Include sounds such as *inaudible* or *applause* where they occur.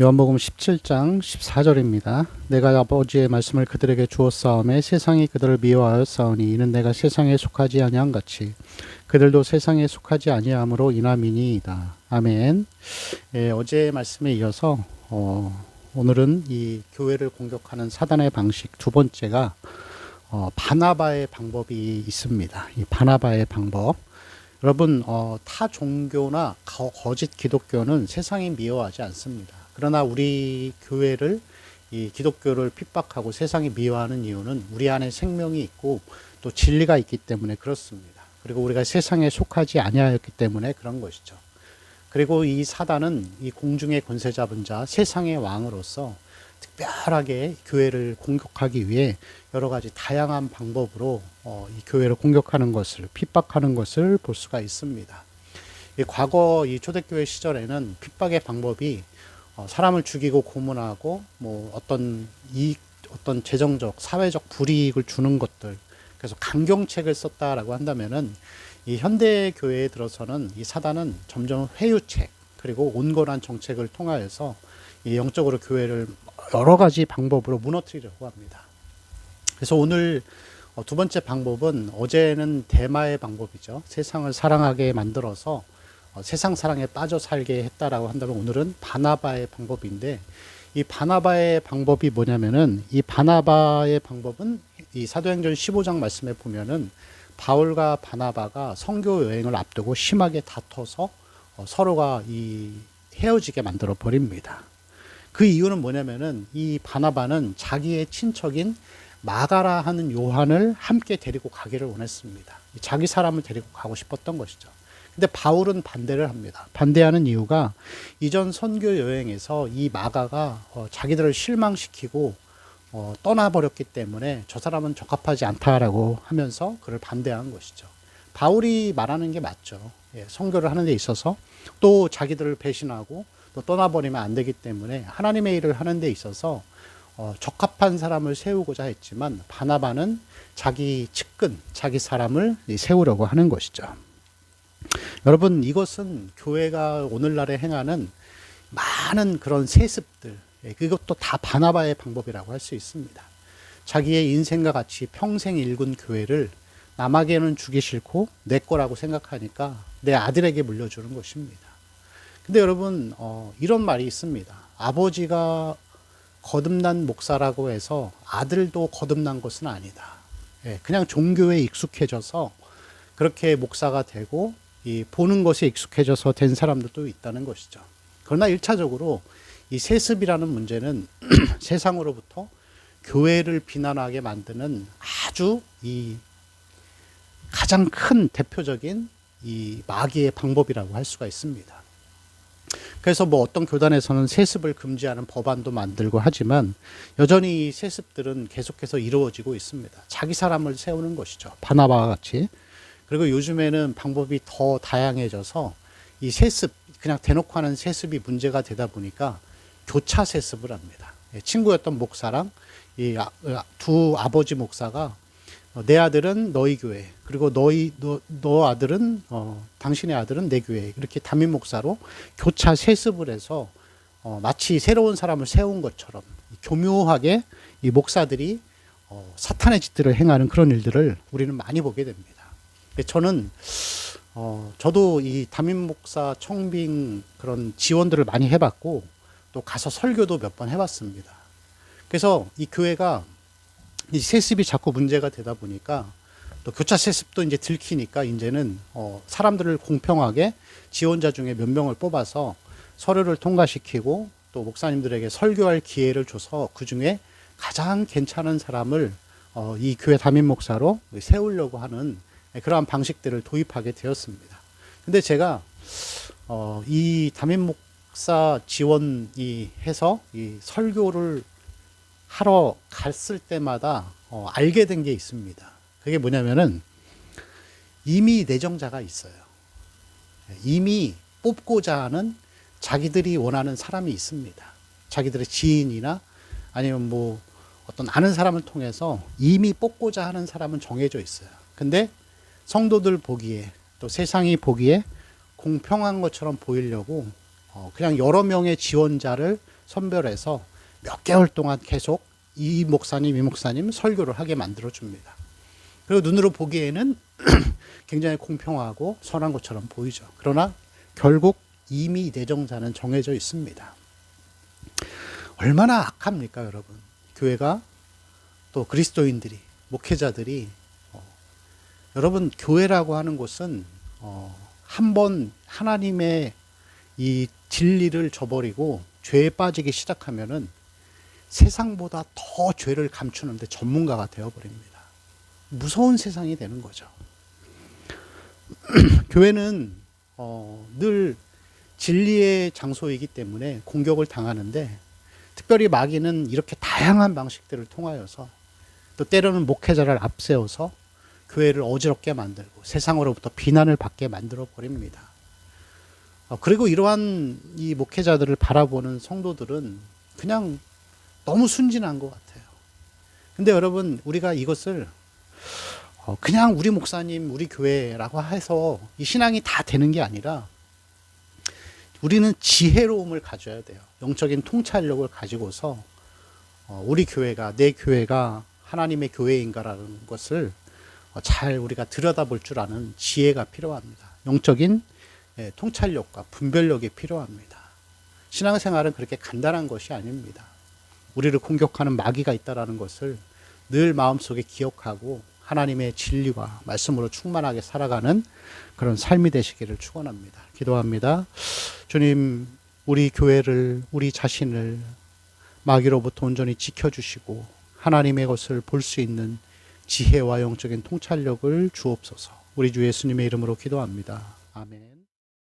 요한복음 17장 14절입니다. 내가 아버지의 말씀을 그들에게 주었사오매 세상이 그들을 미워하였사오니 이는 내가 세상에 속하지 아니한 같이 그들도 세상에 속하지 아니함으로 이남이니이다. 아멘. 예, 어제의 말씀에 이어서 어, 오늘은 이 교회를 공격하는 사단의 방식 두 번째가 어, 바나바의 방법이 있습니다. 이 바나바의 방법. 여러분 어, 타 종교나 거, 거짓 기독교는 세상이 미워하지 않습니다. 그러나 우리 교회를 이 기독교를 핍박하고 세상이 미워하는 이유는 우리 안에 생명이 있고 또 진리가 있기 때문에 그렇습니다. 그리고 우리가 세상에 속하지 아니하였기 때문에 그런 것이죠. 그리고 이 사단은 이 공중의 권세 잡은 자 세상의 왕으로서 특별하게 교회를 공격하기 위해 여러 가지 다양한 방법으로 어, 이 교회를 공격하는 것을 핍박하는 것을 볼 수가 있습니다. 이 과거 이 초대교회 시절에는 핍박의 방법이 어, 사람을 죽이고 고문하고 뭐 어떤 이익 어떤 재정적 사회적 불이익을 주는 것들 그래서 강경책을 썼다라고 한다면은 이 현대 교회에 들어서는 이 사단은 점점 회유책 그리고 온건한 정책을 통하여서 이 영적으로 교회를 여러 가지 방법으로 무너뜨리려고 합니다. 그래서 오늘 어, 두 번째 방법은 어제는 대마의 방법이죠. 세상을 사랑하게 만들어서 어, 세상 사랑에 빠져 살게 했다라고 한다면 오늘은 바나바의 방법인데 이 바나바의 방법이 뭐냐면은 이 바나바의 방법은 이 사도행전 15장 말씀에 보면은 바울과 바나바가 선교 여행을 앞두고 심하게 다퉈서 어, 서로가 이 헤어지게 만들어 버립니다. 그 이유는 뭐냐면은 이 바나바는 자기의 친척인 마가라 하는 요한을 함께 데리고 가기를 원했습니다. 자기 사람을 데리고 가고 싶었던 것이죠. 근데 바울은 반대를 합니다. 반대하는 이유가 이전 선교 여행에서 이 마가가 어, 자기들을 실망시키고 어, 떠나버렸기 때문에 저 사람은 적합하지 않다라고 하면서 그를 반대한 것이죠. 바울이 말하는 게 맞죠. 예, 선교를 하는 데 있어서 또 자기들을 배신하고 또 떠나버리면 안 되기 때문에 하나님의 일을 하는 데 있어서 어, 적합한 사람을 세우고자 했지만 바나바는 자기 측근, 자기 사람을 세우려고 하는 것이죠. 여러분 이것은 교회가 오늘날에 행하는 많은 그런 세습들 예, 그것도 다 바나바의 방법이라고 할 수 있습니다. 자기의 인생과 같이 평생 일군 교회를 남에게는 주기 싫고 내 거라고 생각하니까 내 아들에게 물려주는 것입니다. 근데 여러분 어, 이런 말이 있습니다. 아버지가 거듭난 목사라고 해서 아들도 거듭난 것은 아니다. 예, 그냥 종교에 익숙해져서 그렇게 목사가 되고 이 보는 것에 익숙해져서 된 사람들도 있다는 것이죠. 그러나 1차적으로 이 세습이라는 문제는 *clears throat* 세상으로부터 교회를 비난하게 만드는 아주 이 가장 큰 대표적인 이 마귀의 방법이라고 할 수가 있습니다. 그래서 뭐 어떤 교단에서는 세습을 금지하는 법안도 만들고 하지만 여전히 이 세습들은 계속해서 이루어지고 있습니다. 자기 사람을 세우는 것이죠. 바나바와 같이. 그리고 요즘에는 방법이 더 다양해져서 이 세습, 그냥 대놓고 하는 세습이 문제가 되다 보니까 교차 세습을 합니다. 예, 친구였던 목사랑 이 두 아, 아버지 목사가 어, 내 아들은 너희 교회 그리고 너희 너, 너 아들은 어, 당신의 아들은 내 교회 이렇게 담임 목사로 교차 세습을 해서 어, 마치 새로운 사람을 세운 것처럼 교묘하게 이 목사들이 어, 사탄의 짓들을 행하는 그런 일들을 우리는 많이 보게 됩니다. 저는 어, 저도 이 담임 목사 청빙 그런 지원들을 많이 해봤고 또 가서 설교도 몇 번 해봤습니다. 그래서 이 교회가 이 세습이 자꾸 문제가 되다 보니까 또 교차 세습도 이제 들키니까 이제는 어, 사람들을 공평하게 지원자 중에 몇 명을 뽑아서 서류를 통과시키고 또 목사님들에게 설교할 기회를 줘서 그 중에 가장 괜찮은 사람을 어, 이 교회 담임 목사로 세우려고 하는 네, 그러한 방식들을 도입하게 되었습니다. 근데 제가 어, 이 담임 목사 지원이 해서 이 설교를 하러 갔을 때마다 어, 알게 된 게 있습니다. 그게 뭐냐면은 이미 내정자가 있어요. 이미 뽑고자 하는 자기들이 원하는 사람이 있습니다. 자기들의 지인이나 아니면 뭐 어떤 아는 사람을 통해서 이미 뽑고자 하는 사람은 정해져 있어요. 근데 성도들 보기에 또 세상이 보기에 공평한 것처럼 보이려고 어, 그냥 여러 명의 지원자를 선별해서 몇 개월 동안 계속 이 목사님, 이 목사님 설교를 하게 만들어 줍니다. 그리고 눈으로 보기에는 *clears throat* 굉장히 공평하고 선한 것처럼 보이죠. 그러나 결국 이미 내정자는 정해져 있습니다. 얼마나 악합니까, 여러분? 교회가 또 그리스도인들이 목회자들이 어, 여러분 교회라고 하는 곳은 어, 한번 하나님의 이 진리를 저버리고 죄에 빠지기 시작하면은 세상보다 더 죄를 감추는데 전문가가 되어버립니다. 무서운 세상이 되는 거죠. *clears throat* 교회는 어, 늘 진리의 장소이기 때문에 공격을 당하는데 특별히 마귀는 이렇게 다양한 방식들을 통하여서 또 때로는 목회자를 앞세워서 교회를 어지럽게 만들고 세상으로부터 비난을 받게 만들어 버립니다. 어, 그리고 이러한 이 목회자들을 바라보는 성도들은 그냥 너무 순진한 것 같아요. 근데 여러분, 우리가 이것을 어, 그냥 우리 목사님, 우리 교회라고 해서 이 신앙이 다 되는 게 아니라 우리는 지혜로움을 가져야 돼요. 영적인 통찰력을 가지고서 어, 우리 교회가, 내 교회가 하나님의 교회인가라는 것을 어, 잘 우리가 들여다볼 줄 아는 지혜가 필요합니다. 영적인 예, 통찰력과 분별력이 필요합니다. 신앙생활은 그렇게 간단한 것이 아닙니다. 우리를 공격하는 마귀가 있다라는 것을 늘 마음속에 기억하고 하나님의 진리와 말씀으로 충만하게 살아가는 그런 삶이 되시기를 축원합니다. 기도합니다. 주님, 우리 교회를 우리 자신을 마귀로부터 온전히 지켜 주시고 하나님의 것을 볼 수 있는 지혜와 영적인 통찰력을 주옵소서. 우리 주 예수님의 이름으로 기도합니다. 아멘.